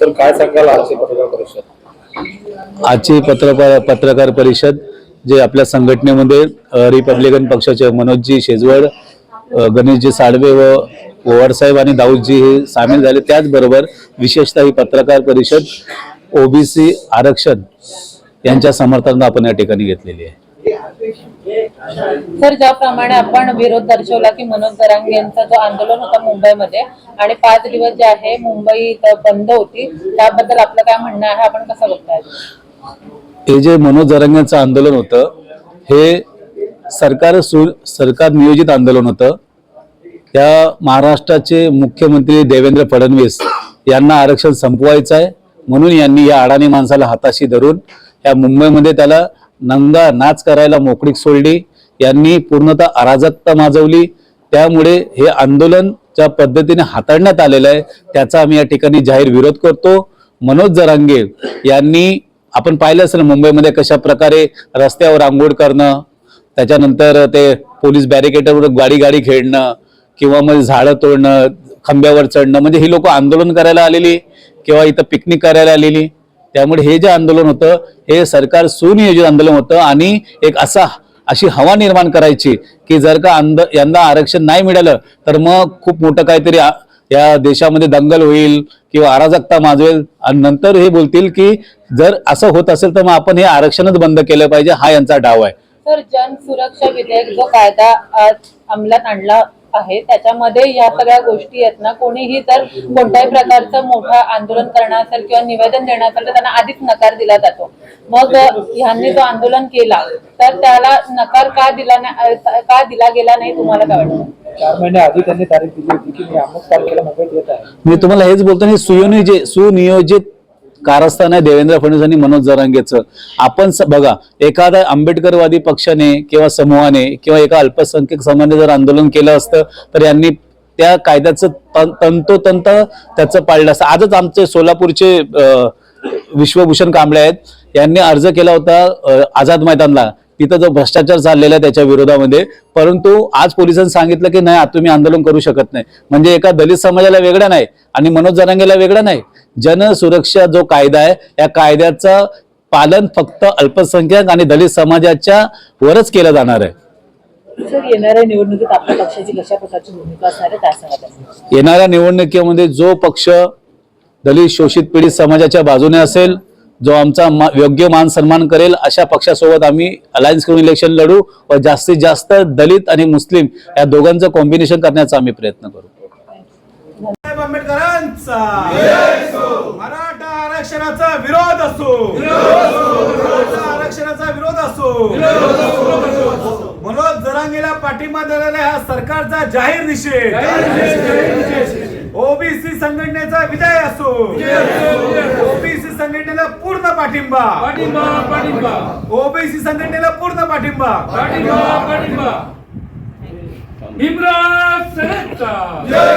Sir काय सांगाल आजची पत्रकार परिषद? आजची पत्रकार पत्रकार परिषद जे आपल्या संघटनेमध्ये रिपब्लिकन पक्षाचे मनोजजी शेजवळ गणेशजी साळवे व पवारसाहेब आणि दाऊदजी हे सामील झाले. त्याचबरोबर विशेषतः ही पत्रकार परिषद ओबीसी आरक्षण यांच्या समर्थनात आपण या ठिकाणी घेतलेली आहे. सर ज्याप्रमाणे आपण विरोध दर्शवला की मनोज जरांगे यांचा जो आंदोलन होता मुंबईमध्ये आणि पाच दिवस जे आहे मुंबई बंद होती त्याबद्दल आपलं काय म्हणणं आहे? आपण कसं बघताय? हे जे मनोज जरांगेंचं आंदोलन होतं हे सरकार सु सरकार नियोजित आंदोलन होतं. त्या महाराष्ट्राचे मुख्यमंत्री देवेंद्र फडणवीस यांना आरक्षण संपवायचं आहे. म्हणून यांनी या अडाणी माणसाला हाताशी धरून या मुंबईमध्ये त्याला नंगा नाच करायला मोकळीक सोडली. यांनी पूर्णतः अराजकता माजवली. त्यामुळे हे आंदोलन ज्या पद्धतीने हाताळण्यात आलेलं आहे त्याचा आम्ही या ठिकाणी जाहीर विरोध करतो. मनोज जरांगे यांनी आपण पाहिलं असेल मुंबईमध्ये कशा प्रकारे रस्त्यावर आंघोळ करणं त्याच्यानंतर ते पोलीस बॅरिकेडवर गाडी गाडी खेळणं किंवा मग झाडं तोडणं खांब्यावर चढणं म्हणजे ही लोक आंदोलन करायला आलेली किंवा इथं पिकनिक करायला आलेली. त्यामुळे हे जे आंदोलन होतं हे सरकार सुनियोजित आंदोलन होतं आणि एक असा अशी हवा निर्माण करायची की जर का अंद यंदा आरक्षण नाही मिळालं तर मग खूप मोठं काहीतरी या देशामध्ये दंगल होईल किंवा अराजकता माजवेल. आणि नंतर हे बोलतील की जर असं होत असेल तर मग आपण हे आरक्षणच बंद केलं पाहिजे हा यांचा डाव आहे. सर जन सुरक्षा विधेयक जो कायदा अंमलात आणला आहे. त्याच्यामध्ये या सगळ्या गोष्टी आहेत ना कोणीही जर कोणत्याही प्रकारचं मोठं आंदोलन करणार असेल किंवा निवेदन देणार असेल तर त्यांना आधीच नकार दिला जातो. मग ह्यांनी जो आंदोलन केला तर त्याला नकार का दिला नाही का दिला गेला नाही तुम्हाला काय वाटतं? चार महिने आधी त्यांनी तारीख दिली होती की मी अमुक तारखेला मुंबईत येत आहे. मी तुम्हाला हेच बोलतो सुनियोजित सुनियोजित कारस्थान आहे देवेंद्र फडणवीस आणि मनोज जरांगेचं. आपण बघा एखाद्या आंबेडकरवादी पक्षाने किंवा समूहाने किंवा एका अल्पसंख्याक समाने जर आंदोलन केलं असतं तर यांनी त्या कायद्याचं तंतोतंत त्याचं पाळलं असतं. आजच आमचे सोलापूरचे विश्वभूषण कांबळे आहेत यांनी अर्ज केला होता आझाद मैदानला. तिथं जो भ्रष्टाचार चाललेला आहे त्याच्या विरोधामध्ये. परंतु आज पोलिसांनी सांगितलं की नाही आता तुम्ही आंदोलन करू शकत नाही. म्हणजे एका दलित समाजाला वेगळं नाही आणि मनोज जरांगेला वेगळं नाही. जन सुरक्षा जो कायदा आहे या कायद्याचं पालन फक्त अल्पसंख्याक आणि दलित समाजाच्या वरच केलं जाणार आहे. सर येणाऱ्या निवडणुकीत आपल्या पक्षाची कशा प्रकारची भूमिका असणार आहे त्या सांगा येणाऱ्या निवडणुकीमध्ये जो पक्ष दलित शोषित पीडित समाजाच्या बाजूने असेल जो आमचा मा- योग्य मान सन्मान करेल अशा पक्षासोबत आम्ही अलायन्स करून इलेक्शन लढू व जास्तीत जास्त दलित आणि मुस्लिम या दोघांचं कॉम्बिनेशन करण्याचा आम्ही प्रयत्न करू. आरक्षणाचा विरोध असो. आरक्षणाचा विरोध असो. मनोज जरांगेला पाठिंबा देणाऱ्या ह्या सरकारचा जाहीर निषेध. ओबीसी संघटनेचा विजय असो. ओबीसी संघटनेला पूर्ण पाठिंबा. ओबीसी संघटनेला पूर्ण पाठिंबा. भीमराज सरचा भीमराज